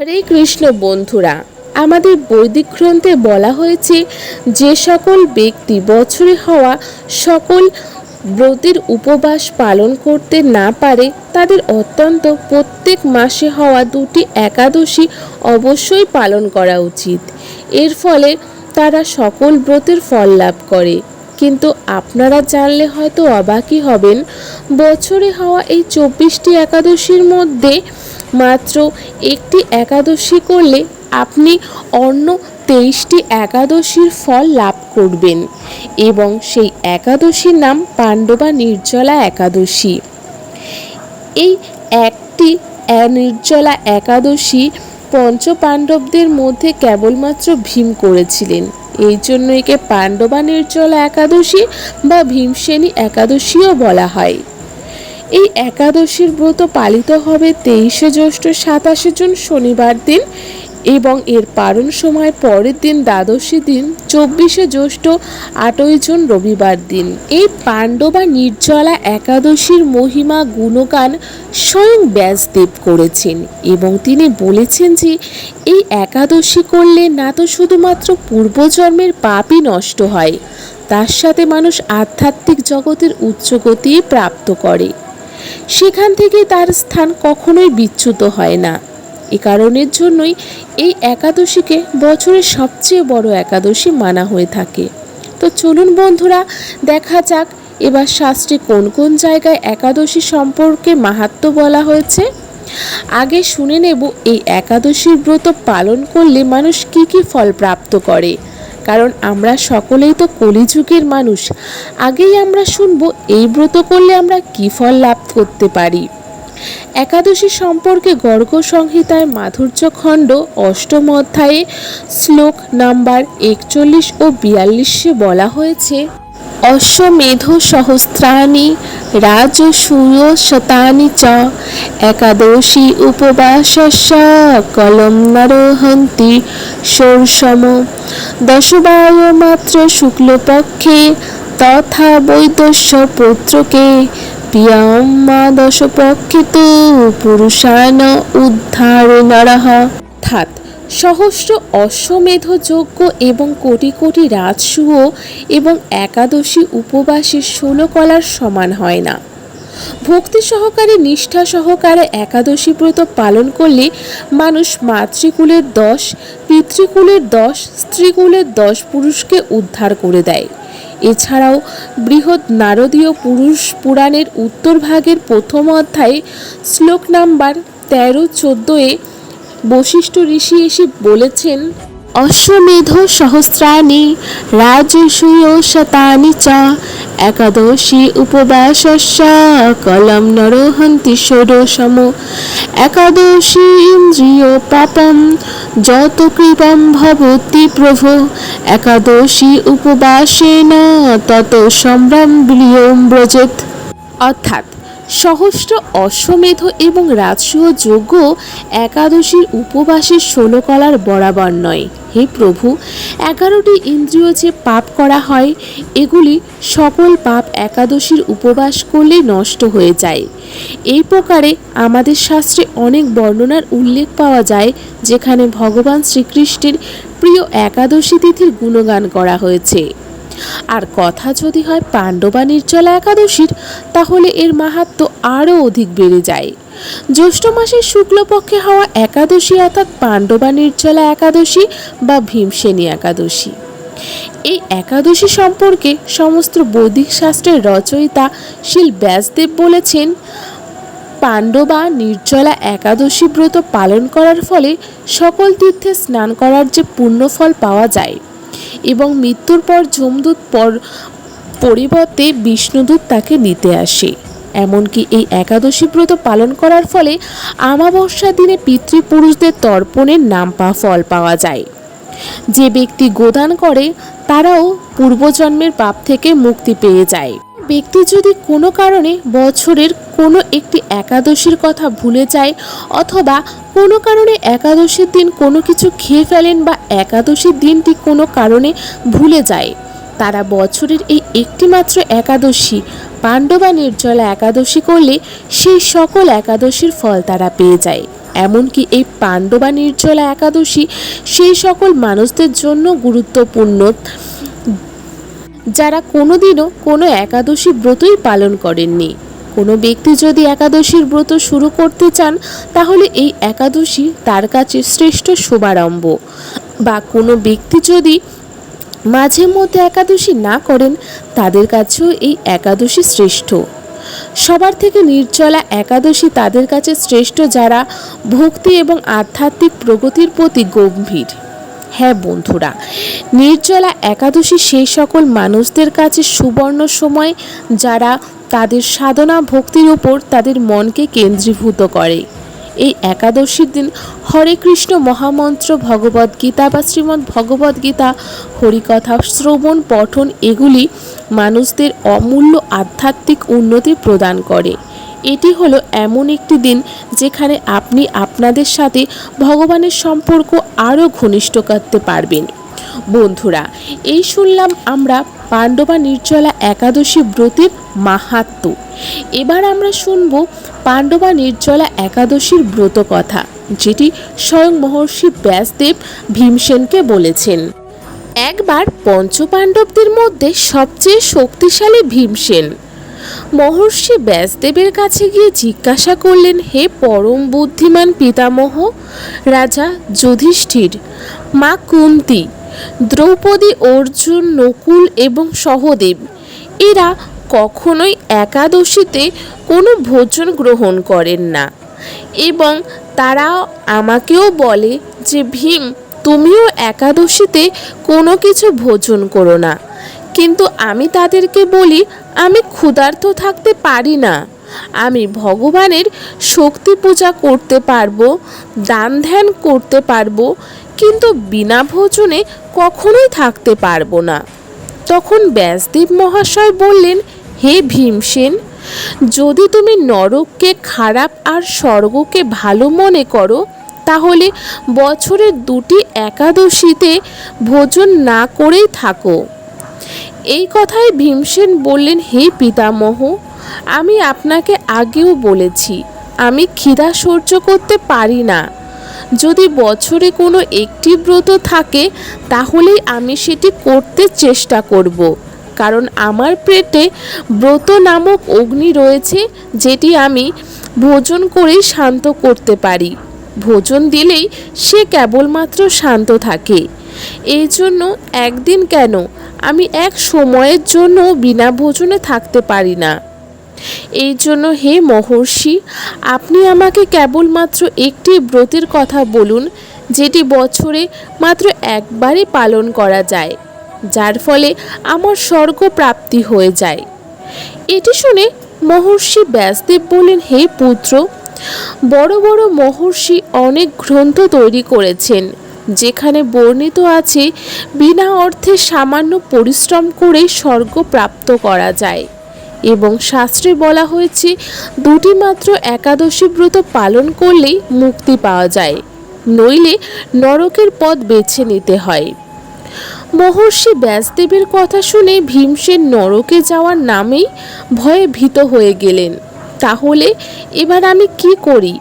হরে কৃষ্ণ বন্ধুরা, আমাদের বৈদিক গ্রন্থে বলা হয়েছে যে সকল ব্যক্তি বছরে হওয়া সকল ব্রতের উপবাস পালন করতে না পারে, তাদের অত্যন্ত প্রত্যেক মাসে হওয়া দুটি একাদশী অবশ্যই পালন করা উচিত। এর ফলে তারা সকল ব্রতের ফল লাভ করে। কিন্তু আপনারা জানলে হয়তো অবাকই হবেন, বছরে হওয়া এই চব্বিশটি একাদশীর মধ্যে মাত্র একটি একাদশী করলে আপনি অন্য তেইশটি একাদশীর ফল লাভ করবেন এবং সেই একাদশীর নাম পাণ্ডবা নির্জলা একাদশী। এই একটি নির্জলা একাদশী পঞ্চপাণ্ডবদের মধ্যে কেবলমাত্র ভীম করেছিলেন। এই জন্য একে পাণ্ডবা নির্জলা একাদশী বা ভীমসেনী একাদশীও বলা হয়। এই একাদশীর ব্রত পালিত হবে তেইশে জ্যৈষ্ঠ সাতাশে জুন শনিবার দিন এবং এর পারণ সময় পরের দিন দ্বাদশী দিন চব্বিশে জ্যৈষ্ঠ আটই জুন রবিবার দিন। এই পাণ্ডবা নির্জলা একাদশীর মহিমা গুণগান স্বয়ং ব্যাসদেব করেছেন এবং তিনি বলেছেন যে, এই একাদশী করলে না তো শুধুমাত্র পূর্বজন্মের পাপই নষ্ট হয়, তার সাথে মানুষ আধ্যাত্মিক জগতের উচ্চগতি প্রাপ্ত করে। সেখান থেকে তার স্থান কখনোই বিচ্যুত হয় না। এ কারণের জন্যই এই একাদশীকে বছরের সবচেয়ে বড় একাদশী মানা হয়ে থাকে। তো চলুন বন্ধুরা, দেখা যাক এবার শাস্ত্রে কোন কোন জায়গায় একাদশী সম্পর্কে মাহাত্ম বলা হয়েছে। আগে শুনে নেব এই একাদশীর ব্রত পালন করলে মানুষ কি কি ফল প্রাপ্ত করে। কারণ আমরা সকলেই তো কলিযুগের মানুষ। আগেই আমরা শুনব, এই ব্রত করলে আমরা কি ফল লাভ করতে পারি? একাদশী সম্পর্কে গর্গ সংহিতায় মাধুর্য খণ্ড অষ্টম অধ্যায়ে শ্লোক নাম্বার একচল্লিশ ও বিয়াল্লিশে বলা হয়েছে অশ্বমেধ সহস্রাণি রাজসূয় শতানি চ, একাদশী উপবাসস্য কলম নরহন্তি ষোড়শম দশবায় মাত্র শুক্লপক্ষে তথা বৈদস্য পুত্রকে পিয়াম মা দশপক্ষে তু পুরুষান উদ্ধারে নরহ। অর্থাৎ সহস্র অশ্বমেধ যজ্ঞ এবং কোটি কোটি রাজসূয় এবং একাদশী উপবাসের ষোলো কলার সমান হয় না। ভক্তি সহকারে, নিষ্ঠা সহকারে একাদশী ব্রত পালন করলে মানুষ মাতৃকুলের দশ, পিতৃকুলের দশ, স্ত্রীকুলের দশ পুরুষকে উদ্ধার করে দেয়। এছাড়াও বৃহৎ নারদীয় পুরুষ পুরাণের উত্তর ভাগের প্রথম অধ্যায়ে শ্লোক নাম্বার তেরো চোদ্দোয়ে বশিষ্ঠ ঋষি এসে বলেছেন, অশ্বমেধ সহস্রাণি, রাজসূয় শতানি চ, একাদশী উপবাসস্য, কলম নরহন্তি ষোড়শম, একাদশী ইন্দ্রিয় পাপম, যত কৃপম ভবতি প্রভু, একাদশী উপবাসেন, তত সম্ভ্রম বিলিয়ম ব্রজেত। অর্থাৎ সহস্র অশ্বমেধ এবং রাজসূয় যজ্ঞ একাদশীর উপবাসের ষোলো কলার বরাবর নয়। হে প্রভু, এগারোটি ইন্দ্রিয় যে পাপ করা হয়, এগুলি সকল পাপ একাদশীর উপবাস করলে নষ্ট হয়ে যায়। এই প্রকারে আমাদের শাস্ত্রে অনেক বর্ণনার উল্লেখ পাওয়া যায়, যেখানে ভগবান শ্রীকৃষ্ণের প্রিয় একাদশী তিথির গুণগান করা হয়েছে। আর কথা যদি হয় পাণ্ডবা নির্জলা একাদশীর, তাহলে এর মাহাত্ম আরও অধিক বেড়ে যায়। জ্যৈষ্ঠ মাসের শুক্লপক্ষে হওয়া একাদশী অর্থাৎ পাণ্ডবা নির্জলা একাদশী বা ভীমসেনী একাদশী। এই একাদশী সম্পর্কে সমস্ত বৈদিক শাস্ত্রের রচয়িতা শিল ব্যাসদেব বলেছেন, পাণ্ডবা নির্জলা একাদশী ব্রত পালন করার ফলে সকল তীর্থে স্নান করার যে পুণ্যফল পাওয়া যায় এবং মৃত্যুর পর যমদূত পর পরিবর্তে বিষ্ণুদূত তাকে নিতে আসে। এমনকি এই একাদশী ব্রত পালন করার ফলে আমাবস্যার দিনে পিতৃপুরুষদের তর্পণের নাম পা ফল পাওয়া যায়। যে ব্যক্তি গোদান করে, তারাও পূর্বজন্মের পাপ থেকে মুক্তি পেয়ে যায়। ব্যক্তি যদি কোনো কারণে বছরের কোনো একটি একাদশীর কথা ভুলে যায় অথবা কোনো কারণে একাদশীর দিন কোনো কিছু খেয়ে ফেলেন বা একাদশীর দিনটি কোনো কারণে ভুলে যায়, তারা বছরের এই একটিমাত্র একাদশী, পাণ্ডবা নির্জলা একাদশী করলে সেই সকল একাদশীর ফল তারা পেয়ে যায়। এমনকি এই পাণ্ডবা নির্জলা একাদশী সেই সকল মানুষদের জন্য গুরুত্বপূর্ণ। যারা কোনোদিনও কোনো একাদশী ব্রতই পালন করেননি। কোনো ব্যক্তি যদি একাদশীর ব্রত শুরু করতে চান, তাহলে এই একাদশী তার কাছে শ্রেষ্ঠ শুভারম্ভ। বা কোনো ব্যক্তি যদি মাঝে মধ্যে একাদশী না করেন, তাদের কাছেও এই একাদশী শ্রেষ্ঠ। সবার থেকে নির্জলা একাদশী তাদের কাছে শ্রেষ্ঠ যারা ভক্তি এবং আধ্যাত্মিক প্রগতির প্রতি গম্ভীর। হ্যাঁ বন্ধুরা, নির্জলা একাদশী সেই সকল মানুষদের কাছে সুবর্ণ সময় যারা তাদের সাধনা ভক্তির উপর তাদের মনকে কেন্দ্রীভূত করে। এই একাদশীর দিন হরে কৃষ্ণ মহামন্ত্র ভগবদ গীতা বা শ্রীমদ্ ভগবদ গীতা, হরিকথা, শ্রবণ, পঠন এগুলি মানুষদের অমূল্য আধ্যাত্মিক উন্নতি প্রদান করে। এটি হলো এমন একটি দিন যেখানে আপনি আপনাদের সাথে ভগবানের সম্পর্ক আরও ঘনিষ্ঠ করতে পারবেন। বন্ধুরা, এই শুনলাম আমরা পাণ্ডবা নির্জলা একাদশী ব্রতের মাহাত্ম। এবার আমরা শুনব পাণ্ডবা নির্জলা একাদশীর ব্রত কথা, যেটি স্বয়ং মহর্ষি ব্যাসদেব ভীমসেনকে বলেছেন। একবার পঞ্চপাণ্ডবদের মধ্যে সবচেয়ে শক্তিশালী ভীমসেন। মহর্ষি ব্যাসদেবের কাছে গিয়ে জিজ্ঞাসা করলেন, হে পরম বুদ্ধিমান পিতামহ, রাজা যুধিষ্ঠির, মা কুন্তি, দ্রৌপদী, অর্জুন, নকুল এবং সহদেব, এরা কখনোই একাদশীতে কোনো ভোজন গ্রহণ করেন না। এবং তারা আমাকেও বলে যে, ভীম, তুমিও একাদশীতে কোনো কিছু ভোজন করো না। কিন্তু আমি তাদেরকে বলি আমি ক্ষুধার্ত থাকতে পারি না। আমি ভগবানের শক্তি পূজা করতে পারব, দান ধ্যান করতে পারব, কিন্তু বিনা ভোজনে কখনোই থাকতে পারব না। তখন ব্যাসদেব মহাশয় বললেন, হে ভীমসেন, যদি তুমি নরককে খারাপ আর স্বর্গকে ভালো মনে করো, তাহলে বছরের দুটি একাদশীতে ভোজন না করেই থাকো। এই কথায় ভীমসেন বললেন, হে পিতামহ, আমি আপনাকে আগেও বলেছি, আমি খিদা সহ্য করতে পারি না। যদি বছরে কোনো একটি ব্রত থাকে, তাহলেই আমি সেটি করতে চেষ্টা করব, কারণ আমার পেটে ব্রত নামক অগ্নি রয়েছে, যেটি আমি ভোজন করেই শান্ত করতে পারি। ভোজন দিলেই সে কেবলমাত্র শান্ত থাকে। এই জন্য একদিন কেন আমি এক সময়ের জন্য বিনা ভোজনে থাকতে পারি না। এই জন্য হে মহর্ষি, আপনি আমাকে কেবলমাত্র একটি ব্রতের কথা বলুন, যেটি বছরে মাত্র একবারই পালন করা যায়, যার ফলে আমার স্বর্গ প্রাপ্তি হয়ে যায়। এটি শুনে মহর্ষি ব্যাসদেব বলেন হে পুত্র, বড় বড় মহর্ষি অনেক গ্রন্থ তৈরি করেছেন যেখানে বর্ণিত আছে, বিনা অর্থে সামান্য পরিশ্রম করে স্বর্গ প্রাপ্ত করা যায়। এবং শাস্ত্রে বলা হয়েছে, দুটি মাত্র একাদশী ব্রত পালন করলেই মুক্তি পাওয়া যায়, নইলে নরকের পথ বেছে নিতে হয়। মহর্ষি ব্যাসদেবের কথা শুনে ভীমসেন নরকে যাওয়ার নামেই ভয়ে ভীত হয়ে গেলেন। তাহলে এবার আমি কি করি?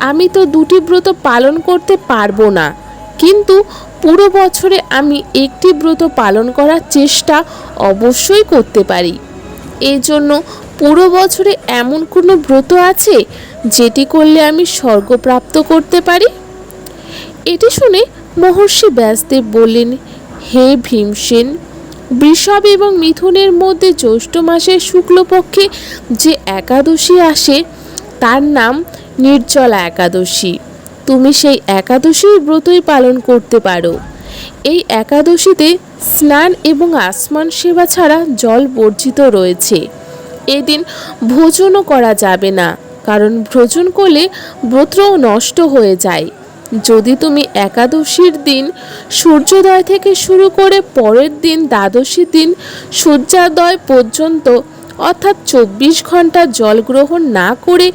আমি তো দুটি ব্রত পালন করতে পারব না। কিন্তু পুরো বছরে আমি একটি ব্রত পালন করার চেষ্টা অবশ্যই করতে পারি। এই জন্য পুরো বছরে এমন কোনো ব্রত আছে যেটি করলে আমি স্বর্গপ্রাপ্ত করতে পারি? এটি শুনে মহর্ষি ব্যাসদেব বললেন, হে ভীমসেন, বৃষভ এবং মিথুনের মধ্যে জ্যৈষ্ঠ মাসের শুক্লপক্ষে যে একাদশী আসে, তার নাম নির্জলা একাদশী। তুমি সেই একাদশীর ব্রতই পালন করতে পারো। এই একাদশীতে স্নান এবং আসমান সেবা ছাড়া জল বর্জিত রয়েছে। এদিন ভোজনও করা যাবে না, কারণ ভোজন করলে ব্রতও নষ্ট হয়ে যায়। যদি তুমি একাদশীর দিন সূর্যোদয় থেকে শুরু করে পরের দিন দ্বাদশী দিন সূর্যোদয় পর্যন্ত, অর্থাৎ চব্বিশ ঘণ্টা জল গ্রহণ না করে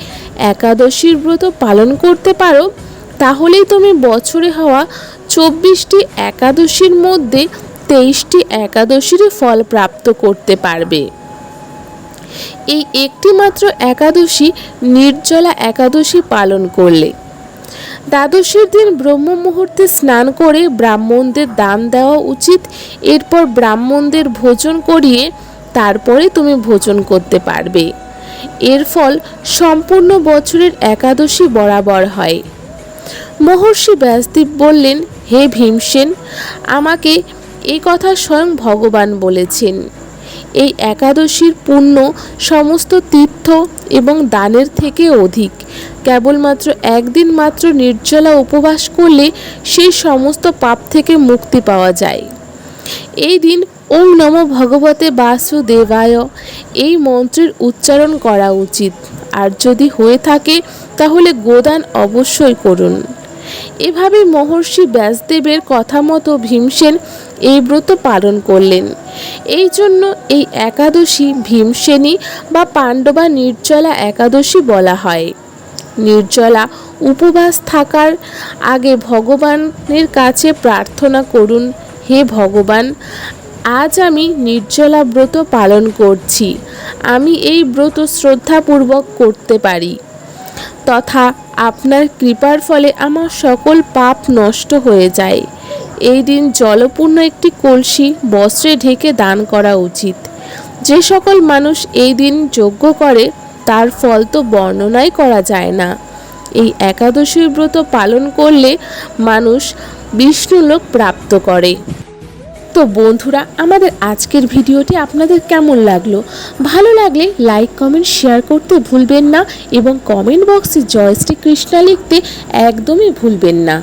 একাদশীর ব্রত পালন করতে পারো তাহলেই তুমি বছরে হওয়া চব্বিশটি একাদশীর মধ্যে তেইশটি একাদশীর ফল প্রাপ্ত করতে পারবে। এই একটি মাত্র একাদশী নির্জলা একাদশী পালন করলে। দ্বাদশীর দিন ব্রহ্ম মুহূর্তে স্নান করে ব্রাহ্মণদের দান দেওয়া উচিত, এরপর ব্রাহ্মণদের ভোজন করিয়ে তারপরে তুমি ভোজন করতে পারবে। এর ফল সম্পূর্ণ বছরের একাদশী বরাবর হয়। মহর্ষি ব্যাসদেব বললেন, হে ভীমসেন, আমাকে এই কথা স্বয়ং ভগবান বলেছেন। এই একাদশীর পুণ্য সমস্ত তীর্থ এবং দানের থেকে অধিক। কেবলমাত্র একদিন মাত্র নির্জলা উপবাস করলে সেই সমস্ত পাপ থেকে মুক্তি পাওয়া যায়। এই দিন ওম নম ভগবতে বাসুদেবায়, এই মন্ত্রের উচ্চারণ করা উচিত। আর যদি হয়ে থাকে, তাহলে গোদান অবশ্যই করুন। এভাবে মহর্ষি ব্যাসদেবের কথা মতো ভীমসেন এই ব্রত পালন করলেন। এই জন্য এই একাদশী ভীমসেনী বা পাণ্ডবা নির্জলা একাদশী বলা হয়। নির্জলা উপবাস থাকার আগে ভগবানের কাছে প্রার্থনা করুন, হে ভগবান, আজ আমি নির্জলা ব্রত পালন করছি। আমি এই ব্রত শ্রদ্ধাপূর্বক করতে পারি। তথা আপনার কৃপার ফলে আমার সকল পাপ নষ্ট হয়ে যায়। এই দিন জলপূর্ণ একটি কলসি বস্ত্রে ঢেকে দান করা উচিত। যে সকল মানুষ এই দিন যজ্ঞ করে, তার ফল তো বর্ণনাই করা যায় না। এই একাদশী ব্রত পালন করলে মানুষ বিষ্ণুলোক প্রাপ্ত করে। তো বন্ধুরা, আমাদের আজকের ভিডিওটি আপনাদের কেমন লাগল? ভালো লাগলে লাইক কমেন্ট শেয়ার করতে ভুলবেন না এবং কমেন্ট বক্সে জয় শ্রী কৃষ্ণা লিখতে একদমই ভুলবেন না।